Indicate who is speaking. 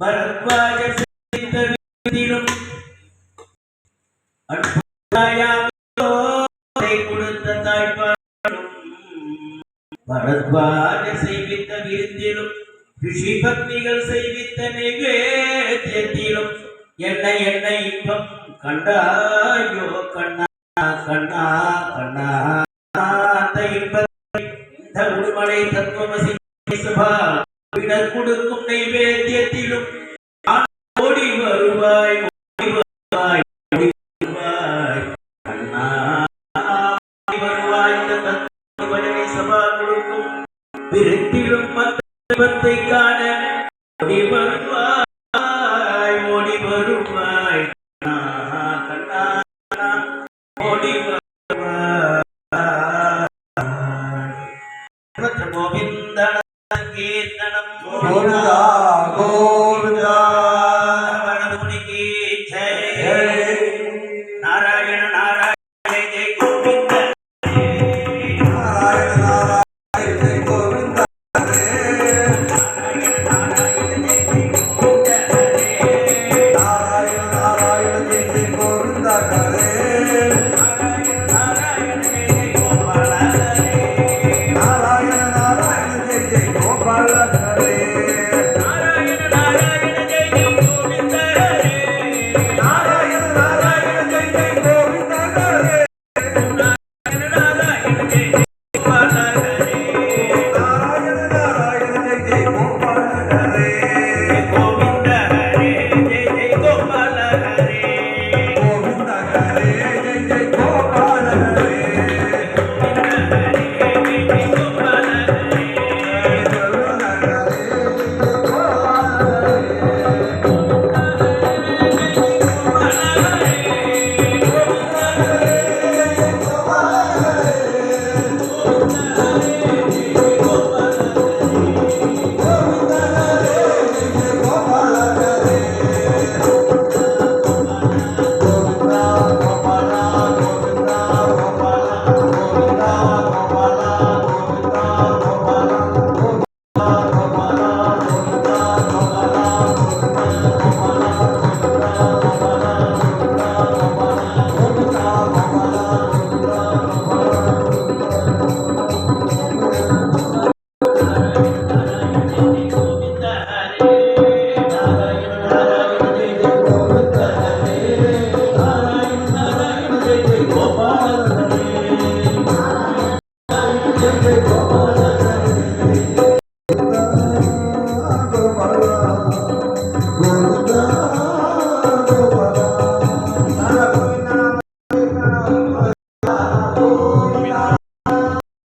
Speaker 1: பரத்வாஜ செய்த விதியிலும் அன்புதாயாவை கொடுத்த தாய்ப்பாடும் பரத்வாஜ செய்வித்த விருந்திலும் ரிஷி பக்திகள் செய்வித்த நிவேத்தியத்திலும் என்ன என்ன இன்பம் கண்டாயோ கண்ணா கண்ணா கண்ணா அந்த இன்பத்தை இந்த உடுமலை தத்துவமசி பின்னர் கொடுக்கும் நைவேத்தியத்திலும் ஓடி வருவாய் ஓடி வருவாய் ஓடி வருவாய் கண்ணா வருவாய் இந்த சபா கொடுக்கும் விருத்திலும்
Speaker 2: Buddha. Buddha.